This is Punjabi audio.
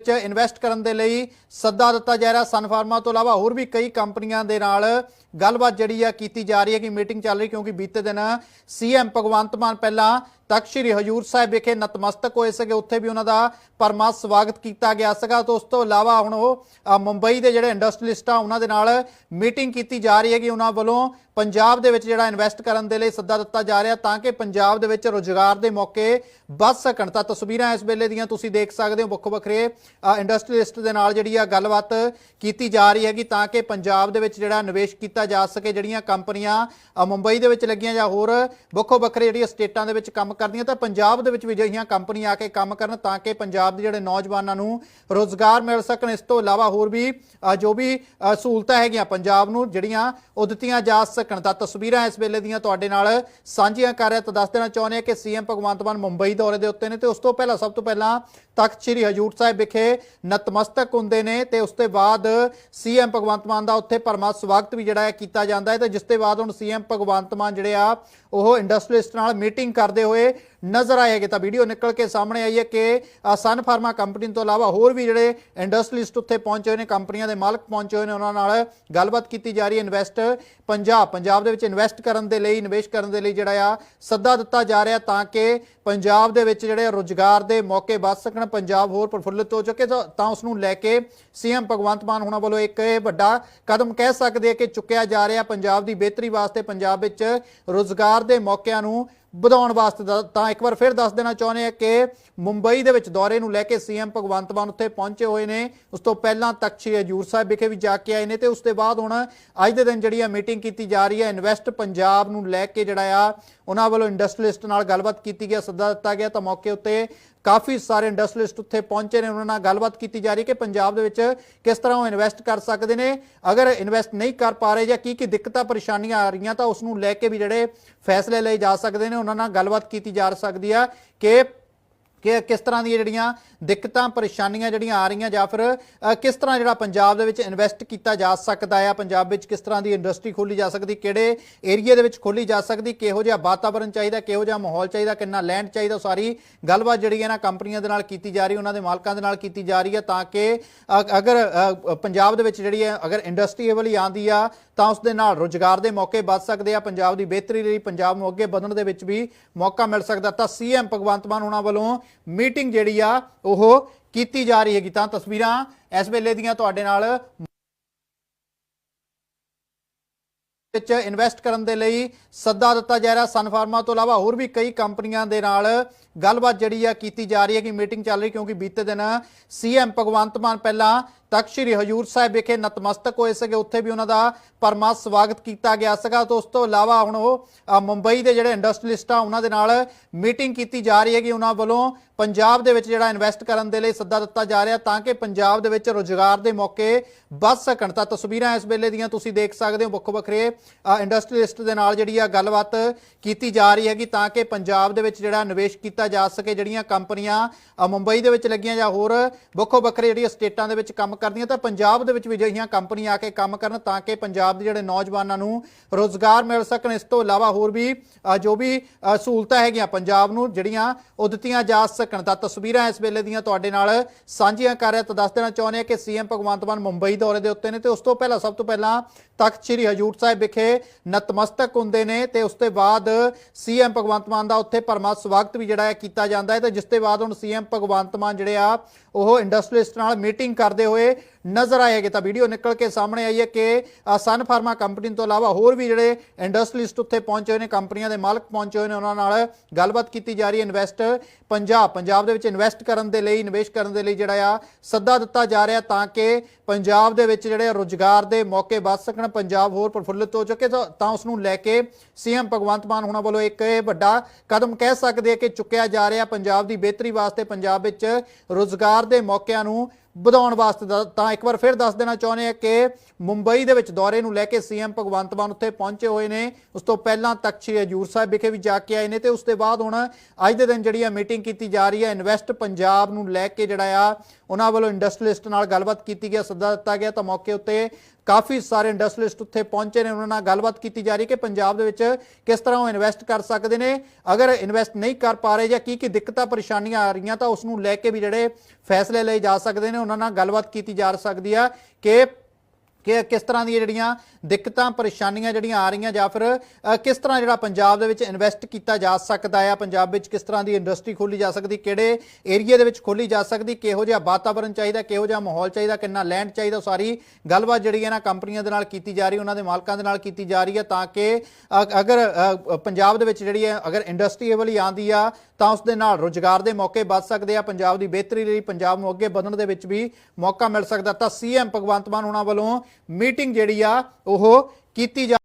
ਵਿੱਚ ਇਨਵੈਸਟ ਕਰਨ ਦੇ ਲਈ ਸੱਦਾ ਦਿੱਤਾ ਜਾ ਰਿਹਾ। ਸਨ ਫਾਰਮਾ ਤੋਂ ਇਲਾਵਾ ਹੋਰ ਵੀ ਕਈ ਕੰਪਨੀਆਂ ਦੇ ਨਾਲ ਗੱਲਬਾਤ ਜਿਹੜੀ ਆ ਕੀਤੀ ਜਾ ਰਹੀ ਹੈ ਕਿ ਮੀਟਿੰਗ ਚੱਲ ਰਹੀ ਕਿਉਂਕਿ ਬੀਤੇ ਦਿਨ ਸੀਐਮ ਭਗਵੰਤ ਮਾਨ ਪਹਿਲਾਂ ਤਖਤ ਸ੍ਰੀ ਹਜੂਰ ਸਾਹਿਬ ਵਿਖੇ ਨਤਮਸਤਕ ਹੋਏ ਸੀਗੇ। ਉੱਥੇ ਵੀ ਉਹਨਾਂ ਦਾ ਪਰਮਾ ਸਵਾਗਤ ਕੀਤਾ ਗਿਆ ਸੀਗਾ। ਤੇ ਉਸ ਤੋਂ ਇਲਾਵਾ ਹੁਣ ਉਹ ਮੁੰਬਈ ਦੇ ਜਿਹੜੇ ਇੰਡਸਟਰੀਲਿਸਟ ਆ ਉਹਨਾਂ ਦੇ ਨਾਲ ਮੀਟਿੰਗ ਕੀਤੀ ਜਾ ਰਹੀ ਹੈ ਕਿ ਉਹਨਾਂ ਵੱਲੋਂ ਪੰਜਾਬ ਦੇ ਵਿੱਚ ਜਿਹੜਾ ਇਨਵੈਸਟ ਕਰਨ ਦੇ ਲਈ ਸੱਦਾ ਦਿੱਤਾ ਜਾ ਰਿਹਾ, ਤਾਂ ਕਿ ਪੰਜਾਬ ਦੇ ਵਿੱਚ ਰੋਜ਼ਗਾਰ ਦੇ ਮੌਕੇ ਵੱਧ ਸਕਣ। ਤਾਂ ਤਸਵੀਰਾਂ ਇਸ ਵੇਲੇ ਦੀਆਂ ਤੁਸੀਂ ਦੇਖ ਸਕਦੇ ਹੋ। ਵੱਖ ਵੱਖਰੇ ਇੰਡਸਟਰੀਲਿਸਟ ਦੇ ਨਾਲ ਜਿਹੜੀ ਆ ਗੱਲਬਾਤ ਕੀਤੀ ਜਾ ਰਹੀ ਹੈਗੀ, ਤਾਂ ਕਿ ਪੰਜਾਬ ਦੇ ਵਿੱਚ ਜਿਹੜਾ ਨਿਵੇਸ਼ ਕੀਤਾ ਜਾ ਸਕੇ। ਜਿਹੜੀਆਂ ਕੰਪਨੀਆਂ ਮੁੰਬਈ ਦੇ ਵਿੱਚ ਲੱਗੀਆਂ ਜਾਂ ਹੋਰ ਵੱਖੋ ਵੱਖਰੇ ਜਿਹੜੀਆਂ ਸਟੇਟਾਂ ਦੇ ਵਿੱਚ ਕੰਮ ਕਰਦੀਆਂ ਤਾਂ ਪੰਜਾਬ ਦੇ ਵਿੱਚ ਵੀ ਅਜਿਹੀਆਂ ਕੰਪਨੀਆਂ ਆ ਕੇ ਕੰਮ ਕਰਨ ਤਾਂ ਕਿ ਪੰਜਾਬ ਦੇ ਜਿਹੜੇ ਨੌਜਵਾਨਾਂ ਨੂੰ ਰੋਜ਼ਗਾਰ ਮਿਲ ਸਕਣ। ਇਸ ਤੋਂ ਇਲਾਵਾ ਹੋਰ ਵੀ ਜੋ ਵੀ ਸਹੂਲਤਾਂ ਹੈਗੀਆਂ ਪੰਜਾਬ ਨੂੰ, ਜਿਹੜੀਆਂ ਉਹ ਦਿੱਤੀਆਂ ਜਾ ਸਕਣ। ਤਾਂ ਤਸਵੀਰਾਂ ਇਸ ਵੇਲੇ ਦੀਆਂ ਤੁਹਾਡੇ ਨਾਲ ਸਾਂਝੀਆਂ ਕਰ ਰਿਹਾ। ਤਾਂ ਦੱਸ ਦੇਣਾ ਚਾਹੁੰਦੇ ਹਾਂ ਕਿ ਸੀਐਮ ਭਗਵੰਤ ਮਾਨ ਮੁੰਬਈ ਦੌਰੇ ਦੇ ਉੱਤੇ ਨੇ ਤੇ ਉਸ ਤੋਂ ਪਹਿਲਾਂ, ਸਭ ਤੋਂ ਪਹਿਲਾਂ ਤਖਤ ਸ੍ਰੀ ਹਜੂਰ ਸਾਹਿਬ ਵਿਖੇ ਨਤਮਸਤਕ ਹੁੰਦੇ ਨੇ ਤੇ ਉਸ ਤੋਂ ਬਾਅਦ ਸੀਐਮ ਭਗਵੰਤ ਮਾਨ ਦਾ ਉੱਥੇ ਪਰਮਾ ਸਵਾਗਤ ਵੀ ਜਿਹੜਾ ਹੈ ਕੀਤਾ ਜਾਂਦਾ ਹੈ ਤੇ ਜਿਸ ਤੋਂ ਬਾਅਦ ਹੁਣ ਸੀਐਮ ਭਗਵੰਤ ਮਾਨ ਜਿਹੜੇ ਆ, ਉਹ ਇੰਡਸਟਰੀਸਟ ਨਾਲ ਮੀਟਿੰਗ ਕਰਦੇ ਹੋਏ ਨਜ਼ਰ ਆਏਗੇ ਤਾਂ ਵੀਡੀਓ ਨਿਕਲ ਕੇ ਸਾਹਮਣੇ ਆਈ ਹੈ ਕਿ ਸਨ ਫਾਰਮਾ ਕੰਪਨੀ ਤੋਂ ਇਲਾਵਾ ਹੋਰ ਵੀ ਜਿਹੜੇ ਇੰਡਸਟਰੀਲਿਸਟ ਉੱਥੇ ਪਹੁੰਚੇ ਹੋਏ ਨੇ, ਕੰਪਨੀਆਂ ਦੇ ਮਾਲਕ ਪਹੁੰਚੇ ਹੋਏ ਨੇ, ਉਹਨਾਂ ਨਾਲ ਗੱਲਬਾਤ ਕੀਤੀ ਜਾ ਰਹੀ ਹੈ। ਇਨਵੈਸਟ ਪੰਜਾਬ ਪੰਜਾਬ ਦੇ ਵਿੱਚ ਇਨਵੈਸਟ ਕਰਨ ਦੇ ਲਈ, ਨਿਵੇਸ਼ ਕਰਨ ਦੇ ਲਈ ਜਿਹੜਾ ਆ, ਸੱਦਾ ਦਿੱਤਾ ਜਾ ਰਿਹਾ ਤਾਂ ਕਿ ਪੰਜਾਬ ਦੇ ਵਿੱਚ ਜਿਹੜੇ ਰੋਜ਼ਗਾਰ ਦੇ ਮੌਕੇ ਵੱਧ ਸਕਣ, ਪੰਜਾਬ ਹੋਰ ਪ੍ਰਫੁੱਲਿਤ ਹੋ ਚੁੱਕੇ ਤਾਂ ਤਾਂ ਉਸ ਨੂੰ ਲੈ ਕੇ ਸੀਐਮ ਭਗਵੰਤ ਮਾਨ ਹੁਣਾਂ ਵੱਲੋਂ ਇੱਕ ਇਹ ਵੱਡਾ ਕਦਮ ਕਹਿ ਸਕਦੇ ਕਿ ਚੁੱਕਿਆ ਜਾ ਰਿਹਾ ਪੰਜਾਬ ਦੀ ਬਿਹਤਰੀ ਵਾਸਤੇ ਪੰਜਾਬ ਵਿੱਚ ਰੋਜ਼ਗਾਰ ਦੇ ਮੌਕਿਆਂ ਨੂੰ ਵਧਾਉਣ ਵਾਸਤੇ ਦਾ- ਤਾਂ ਇੱਕ ਵਾਰ ਫਿਰ ਦੱਸ ਦੇਣਾ ਚਾਹੁੰਦੇ ਆ ਕਿ ਮੁੰਬਈ ਦੇ ਵਿੱਚ ਦੌਰੇ ਨੂੰ ਲੈ ਕੇ ਸੀਐਮ ਭਗਵੰਤ ਮਾਨ ਉੱਥੇ ਪਹੁੰਚੇ ਹੋਏ ਨੇ। ਉਸ ਤੋਂ ਪਹਿਲਾਂ ਤਖਤ ਸ੍ਰੀ ਹਜੂਰ ਸਾਹਿਬ ਵਿਖੇ ਵੀ ਜਾ ਕੇ ਆਏ ਨੇ ਤੇ ਉਸ ਤੋਂ ਬਾਅਦ ਹੁਣ ਅੱਜ ਦੇ ਦਿਨ ਜਿਹੜੀ ਆ ਮੀਟਿੰਗ ਕੀਤੀ ਜਾ ਰਹੀ ਹੈ, ਇਨਵੈਸਟ ਪੰਜਾਬ ਨੂੰ ਲੈ ਕੇ ਜਿਹੜਾ ਆ ਉਹਨਾਂ ਵੱਲੋਂ ਇੰਡਸਟਰੀਲਿਸਟ ਨਾਲ ਗੱਲਬਾਤ ਕੀਤੀ ਗਿਆ, ਸੱਦਾ ਦਿੱਤਾ ਗਿਆ। ਤਾਂ ਮੌਕੇ ਉੱਤੇ ਕਾਫੀ ਸਾਰੇ ਇੰਡਸਟਰੀਲਿਸਟ ਉੱਥੇ ਪਹੁੰਚੇ ਨੇ, ਉਹਨਾਂ ਨਾਲ ਗੱਲਬਾਤ ਕੀਤੀ ਜਾ ਰਹੀ ਹੈ ਕਿ ਪੰਜਾਬ ਦੇ ਵਿੱਚ ਕਿਸ ਤਰ੍ਹਾਂ ਉਹ ਇਨਵੈਸਟ ਕਰ ਸਕਦੇ ਨੇ। ਅਗਰ ਇਨਵੈਸਟ ਨਹੀਂ ਕਰ ਪਾ ਰਹੇ ਜਾਂ ਕੀ ਕੀ ਦਿੱਕਤਾਂ, ਪਰੇਸ਼ਾਨੀਆਂ ਆ ਰਹੀਆਂ, ਤਾਂ ਉਸ ਨੂੰ ਲੈ ਕੇ ਵੀ ਜਿਹੜੇ ਫੈਸਲੇ ਲਏ ਜਾ ਸਕਦੇ ਨੇ, ਉਹਨਾਂ ਨਾਲ ਗੱਲਬਾਤ ਕੀਤੀ ਜਾ ਸਕਦੀ ਆ ਕਿ ਕਿ ਕਿਸ ਤਰ੍ਹਾਂ ਦੀਆਂ ਜਿਹੜੀਆਂ ਦਿੱਕਤਾਂ, ਪਰੇਸ਼ਾਨੀਆਂ ਜਿਹੜੀਆਂ ਆ ਰਹੀਆਂ ਜਾਂ ਫਿਰ ਕਿਸ ਤਰ੍ਹਾਂ ਜਿਹੜਾ ਪੰਜਾਬ ਦੇ ਵਿੱਚ ਇਨਵੈਸਟ ਕੀਤਾ ਜਾ ਸਕਦਾ ਆ, ਪੰਜਾਬ ਵਿੱਚ ਕਿਸ ਤਰ੍ਹਾਂ ਦੀ ਇੰਡਸਟਰੀ ਖੋਲੀ ਜਾ ਸਕਦੀ, ਕਿਹੜੇ ਏਰੀਆ ਦੇ ਵਿੱਚ ਖੋਲੀ ਜਾ ਸਕਦੀ, ਕਿਹੋ ਜਿਹਾ ਵਾਤਾਵਰਣ ਚਾਹੀਦਾ, ਕਿਹੋ ਜਿਹਾ ਮਾਹੌਲ ਚਾਹੀਦਾ, ਕਿੰਨਾ ਲੈਂਡ ਚਾਹੀਦਾ, ਉਹ ਸਾਰੀ ਗੱਲਬਾਤ ਜਿਹੜੀ ਹੈ ਨਾ ਕੰਪਨੀਆਂ ਦੇ ਨਾਲ ਕੀਤੀ ਜਾ ਰਹੀ, ਉਹਨਾਂ ਦੇ ਮਾਲਕਾਂ ਦੇ ਨਾਲ ਕੀਤੀ ਜਾ ਰਹੀ ਹੈ ਤਾਂ ਕਿ ਅਗਰ ਪੰਜਾਬ ਦੇ ਵਿੱਚ ਜਿਹੜੀ ਹੈ, ਅਗਰ ਇੰਡਸਟਰੀ ਇਹ ਵਾਲੀ ਆਂਦੀ ਆ, ਤਾਂ ਉਸ ਦੇ ਨਾਲ ਰੋਜ਼ਗਾਰ ਦੇ ਮੌਕੇ ਵੱਧ ਸਕਦੇ ਆ, ਪੰਜਾਬ ਦੀ ਬਿਹਤਰੀ ਲਈ, ਪੰਜਾਬ ਨੂੰ ਅੱਗੇ ਵਧਣ ਦੇ ਵਿੱਚ ਵੀ ਮੌਕਾ ਮਿਲ ਸਕਦਾ। ਤਾਂ ਸੀਐਮ ਭਗਵੰਤ ਮਾਨ ਉਹਨਾਂ ਵੱਲੋਂ ਮੀਟਿੰਗ ਜਿਹੜੀ ਆ, ਉਹ ਕੀਤੀ ਜਾ ਰਹੀ ਹੈਗੀ। ਤਾਂ ਤਸਵੀਰਾਂ ਇਸ ਵੇਲੇ ਦੀਆਂ ਤੁਹਾਡੇ ਨਾਲ ਵਿੱਚ ਇਨਵੈਸਟ ਕਰਨ ਦੇ ਲਈ ਸੱਦਾ ਦਿੱਤਾ ਜਾ ਰਿਹਾ। ਸਨ ਫਾਰਮਾ ਤੋਂ ਇਲਾਵਾ ਹੋਰ ਵੀ ਕਈ ਕੰਪਨੀਆਂ ਦੇ ਨਾਲ ਗੱਲਬਾਤ ਜਿਹੜੀ ਆ ਕੀਤੀ ਜਾ ਰਹੀ ਹੈ ਕਿ ਮੀਟਿੰਗ ਚੱਲ ਰਹੀ ਕਿਉਂਕਿ ਬੀਤੇ ਦਿਨ ਸੀਐਮ ਭਗਵੰਤ ਮਾਨ ਪਹਿਲਾਂ ਤਖਤ ਸ੍ਰੀ ਹਜੂਰ ਸਾਹਿਬ ਵਿਖੇ ਨਤਮਸਤਕ ਹੋਏ ਸੀਗੇ, ਉੱਥੇ ਵੀ ਉਹਨਾਂ ਦਾ ਪਰਮਾ ਸਵਾਗਤ ਕੀਤਾ ਗਿਆ ਸੀਗਾ ਤੇ ਉਸ ਤੋਂ ਇਲਾਵਾ ਹੁਣ ਉਹ ਮੁੰਬਈ ਦੇ ਜਿਹੜੇ ਇੰਡਸਟਰੀਲਿਸਟ ਆ, ਉਹਨਾਂ ਦੇ ਨਾਲ ਮੀਟਿੰਗ ਕੀਤੀ ਜਾ ਰਹੀ ਹੈ ਕਿ ਉਹਨਾਂ ਵੱਲੋਂ ਪੰਜਾਬ ਦੇ ਵਿੱਚ ਜਿਹੜਾ ਇਨਵੈਸਟ ਕਰਨ ਦੇ ਲਈ ਸੱਦਾ ਦਿੱਤਾ ਜਾ ਰਿਹਾ ਤਾਂ ਕਿ ਪੰਜਾਬ ਦੇ ਵਿੱਚ ਰੋਜ਼ਗਾਰ ਦੇ ਮੌਕੇ ਵੱਧ ਸਕਣ। ਤਾਂ ਤਸਵੀਰਾਂ ਇਸ ਵੇਲੇ ਦੀਆਂ ਤੁਸੀਂ ਦੇਖ ਸਕਦੇ ਹੋ ਵੱਖੋ ਵੱਖਰੇ ਇੰਡਸਟਰੀਲਿਸਟ ਦੇ ਨਾਲ ਜਿਹੜੀ ਆ ਗੱਲਬਾਤ ਕੀਤੀ ਜਾ ਰਹੀ ਹੈਗੀ ਤਾਂ ਕਿ ਪੰਜਾਬ ਦੇ ਵਿੱਚ ਜਿਹੜਾ ਨਿਵੇਸ਼ ਕੀਤਾ ਜਾ ਸਕੇ ਜਿਹੜੀਆਂ ਕੰਪਨੀਆਂ ਮੁੰਬਈ ਦੇ ਵਿੱਚ ਲੱਗੀਆਂ ਜਾਂ ਹੋਰ ਵੱਖੋ ਵੱਖਰੇ ਜਿਹੜੀਆਂ ਸਟੇਟਾਂ ਦੇ ਵਿੱਚ ਕੰਮ ਕਰਦੀਆਂ ਤਾਂ ਪੰਜਾਬ ਦੇ ਵਿੱਚ ਵੀ ਅਜਿਹੀਆਂ ਕੰਪਨੀਆਂ ਆ ਕੇ ਕੰਮ ਕਰਨ ਤਾਂ ਕਿ ਪੰਜਾਬ ਦੇ ਜਿਹੜੇ ਨੌਜਵਾਨਾਂ ਨੂੰ ਰੋਜ਼ਗਾਰ ਮਿਲ ਸਕਣ। ਇਸ ਤੋਂ ਇਲਾਵਾ ਹੋਰ ਵੀ ਜੋ ਵੀ ਸਹੂਲਤਾਂ ਹੈਗੀਆਂ ਪੰਜਾਬ ਨੂੰ ਜਿਹੜੀਆਂ ਉਹ ਦਿੱਤੀਆਂ ਜਾ ਸਕਣ। ਤਾਂ ਤਸਵੀਰਾਂ ਇਸ ਵੇਲੇ ਦੀਆਂ ਤੁਹਾਡੇ ਨਾਲ ਸਾਂਝੀਆਂ ਕਰ ਰਿਹਾ। ਤਾਂ ਦੱਸ ਦੇਣਾ ਚਾਹੁੰਦੇ ਹਾਂ ਕਿ ਸੀਐਮ ਭਗਵੰਤ ਮਾਨ ਮੁੰਬਈ ਦੌਰੇ ਦੇ ਉੱਤੇ ਨੇ ਤੇ ਉਸ ਤੋਂ ਪਹਿਲਾਂ, ਸਭ ਤੋਂ ਪਹਿਲਾਂ ਤਖਤ ਸ੍ਰੀ ਹਜੂਰ ਸਾਹਿਬ ਵਿਖੇ ਨਤਮਸਤਕ ਹੁੰਦੇ ਨੇ ਤੇ ਉਸ ਤੋਂ ਬਾਅਦ ਸੀਐਮ ਭਗਵੰਤ ਮਾਨ ਦਾ ਉੱਥੇ ਪਰਮਾ ਸਵਾਗਤ ਵੀ ਜਿਹੜਾ ਹੈ ਕੀਤਾ ਜਾਂਦਾ ਹੈ ਤੇ ਜਿਸ ਤੋਂ ਬਾਅਦ ਹੁਣ ਸੀਐਮ ਭਗਵੰਤ ਮਾਨ ਜਿਹੜੇ ਆ, ਉਹ ਇੰਡਸਟਰੀਲਿਸਟ ਨਾਲ ਮੀਟਿੰਗ ਕਰਦੇ ਹੋਏ ਨਜ਼ਰ ਆਏਗੇ ਤਾਂ ਵੀਡੀਓ ਨਿਕਲ ਕੇ ਸਾਹਮਣੇ ਆਈ ਹੈ ਕਿ ਸਨ ਫਾਰਮਾ ਕੰਪਨੀ ਤੋਂ ਇਲਾਵਾ ਹੋਰ ਵੀ ਜਿਹੜੇ ਇੰਡਸਟਰੀਲਿਸਟ ਉੱਥੇ ਪਹੁੰਚੇ ਹੋਏ ਨੇ, ਕੰਪਨੀਆਂ ਦੇ ਮਾਲਕ ਪਹੁੰਚੇ ਹੋਏ ਨੇ, ਉਹਨਾਂ ਨਾਲ ਗੱਲਬਾਤ ਕੀਤੀ ਜਾ ਰਹੀ ਹੈ। ਇਨਵੈਸਟ ਪੰਜਾਬ ਪੰਜਾਬ ਦੇ ਵਿੱਚ ਇਨਵੈਸਟ ਕਰਨ ਦੇ ਲਈ, ਨਿਵੇਸ਼ ਕਰਨ ਦੇ ਲਈ ਜਿਹੜਾ ਆ, ਸੱਦਾ ਦਿੱਤਾ ਜਾ ਰਿਹਾ ਤਾਂ ਕਿ ਪੰਜਾਬ ਦੇ ਵਿੱਚ ਜਿਹੜੇ ਰੋਜ਼ਗਾਰ ਦੇ ਮੌਕੇ ਵੱਧ ਸਕਣ, ਪੰਜਾਬ ਹੋਰ ਪ੍ਰਫੁੱਲਿਤ ਹੋ ਚੁੱਕੇ ਤਾਂ ਤਾਂ ਉਸ ਨੂੰ ਲੈ ਕੇ ਸੀਐਮ ਭਗਵੰਤ ਮਾਨ ਹੁਣਾਂ ਵੱਲੋਂ ਇੱਕ ਇਹ ਵੱਡਾ ਕਦਮ ਕਹਿ ਸਕਦੇ ਆ ਕਿ ਚੁੱਕਿਆ ਜਾ ਰਿਹਾ ਪੰਜਾਬ ਦੀ ਬਿਹਤਰੀ ਵਾਸਤੇ ਪੰਜਾਬ ਵਿੱਚ ਰੋਜ਼ਗਾਰ ਦੇ ਮੌਕਿਆਂ ਨੂੰ ਵਧਾਉਣ ਵਾਸਤੇ ਦਾ- ਤਾਂ ਇੱਕ ਵਾਰ ਫਿਰ ਦੱਸ ਦੇਣਾ ਚਾਹੁੰਦੇ ਹਾਂ ਕਿ ਮੁੰਬਈ ਦੇ ਵਿੱਚ ਦੌਰੇ ਨੂੰ ਲੈ ਕੇ ਸੀਐਮ ਭਗਵੰਤ ਮਾਨ ਉੱਥੇ ਪਹੁੰਚੇ ਹੋਏ ਨੇ। ਉਸ ਤੋਂ ਪਹਿਲਾਂ ਤਖਤ ਸ੍ਰੀ ਹਜੂਰ ਸਾਹਿਬ ਵਿਖੇ ਵੀ ਜਾ ਕੇ ਆਏ ਨੇ ਤੇ ਉਸ ਤੋਂ ਬਾਅਦ ਹੁਣ ਅੱਜ ਦੇ ਦਿਨ ਜਿਹੜੀ ਆ ਮੀਟਿੰਗ ਕੀਤੀ ਜਾ ਰਹੀ ਹੈ ਇਨਵੈਸਟ ਪੰਜਾਬ ਨੂੰ ਲੈ ਕੇ ਜਿਹੜਾ ਆ, ਉਹਨਾਂ ਵੱਲੋਂ ਇੰਡਸਟਰੀਲਿਸਟ ਨਾਲ ਗੱਲਬਾਤ ਕੀਤੀ ਗਿਆ ਸੱਦਾ ਦਿੱਤਾ ਗਿਆ ਤਾਂ ਮੌਕੇ ਉੱਤੇ ਕਾਫੀ ਸਾਰੇ ਇੰਡਸਟਰੀਲਿਸਟ ਉੱਥੇ ਪਹੁੰਚੇ ਨੇ, ਉਹਨਾਂ ਨਾਲ ਗੱਲਬਾਤ ਕੀਤੀ ਜਾ ਰਹੀ ਕਿ ਪੰਜਾਬ ਦੇ ਵਿੱਚ ਕਿਸ ਤਰ੍ਹਾਂ ਉਹ ਇਨਵੈਸਟ ਕਰ ਸਕਦੇ ਨੇ। ਅਗਰ ਇਨਵੈਸਟ ਨਹੀਂ ਕਰ ਪਾ ਰਹੇ ਜਾਂ ਕੀ ਕੀ ਦਿੱਕਤਾਂ, ਪਰੇਸ਼ਾਨੀਆਂ ਆ ਰਹੀਆਂ ਤਾਂ ਉਸ ਨੂੰ ਲੈ ਕੇ ਵੀ ਜਿਹੜੇ ਫੈਸਲੇ ਲਏ ਜਾ ਸਕਦੇ ਨੇ, ਉਹਨਾਂ ਨਾਲ ਗੱਲਬਾਤ ਕੀਤੀ ਜਾ ਸਕਦੀ ਆ ਕਿ ਕਿ ਕਿਸ ਤਰ੍ਹਾਂ ਦੀਆਂ ਜਿਹੜੀਆਂ ਦਿੱਕਤਾਂ, ਪਰੇਸ਼ਾਨੀਆਂ ਜਿਹੜੀਆਂ ਆ ਰਹੀਆਂ ਜਾਂ ਫਿਰ ਕਿਸ ਤਰ੍ਹਾਂ ਜਿਹੜਾ ਪੰਜਾਬ ਦੇ ਵਿੱਚ ਇਨਵੈਸਟ ਕੀਤਾ ਜਾ ਸਕਦਾ ਆ ਪੰਜਾਬ ਵਿੱਚ ਕਿਸ ਤਰ੍ਹਾਂ ਦੀ ਇੰਡਸਟਰੀ ਖੋਲੀ ਜਾ ਸਕਦੀ, ਕਿਹੜੇ ਏਰੀਆ ਦੇ ਵਿੱਚ ਖੋਲੀ ਜਾ ਸਕਦੀ, ਕਿਹੋ ਜਿਹਾ ਵਾਤਾਵਰਣ ਚਾਹੀਦਾ, ਕਿਹੋ ਜਿਹਾ ਮਾਹੌਲ ਚਾਹੀਦਾ, ਕਿੰਨਾ ਲੈਂਡ ਚਾਹੀਦਾ ਸਾਰੀ ਗੱਲਬਾਤ ਜਿਹੜੀ ਹੈ ਨਾ ਕੰਪਨੀਆਂ ਦੇ ਨਾਲ ਕੀਤੀ ਜਾ ਰਹੀ, ਉਹਨਾਂ ਦੇ ਮਾਲਕਾਂ ਦੇ ਨਾਲ ਕੀਤੀ ਜਾ ਰਹੀ ਹੈ ਤਾਂ ਕਿ ਅਗਰ ਪੰਜਾਬ ਦੇ ਵਿੱਚ ਜਿਹੜੀ ਹੈ, ਅਗਰ ਇੰਡਸਟਰੀ ਇਹ ਵਾਲੀ ਆਂਦੀ ਆ, ਤਾਂ ਉਸ ਦੇ ਨਾਲ ਰੋਜ਼ਗਾਰ ਦੇ ਮੌਕੇ ਵੱਧ ਸਕਦੇ ਆ, ਪੰਜਾਬ ਦੀ ਬਿਹਤਰੀ ਲਈ ਪੰਜਾਬ ਨੂੰ ਅੱਗੇ ਵਧਣ ਦੇ ਵਿੱਚ ਵੀ ਮੌਕਾ ਮਿਲ ਸਕਦਾ। ਤਾਂ ਸੀਐਮ ਭਗਵੰਤ ਮਾਨ ਉਹਨਾਂ ਵੱਲੋਂ ਮੀਟਿੰਗ ਜਿਹੜੀ ਆ ਉਹ ਕੀਤੀ ਜਾ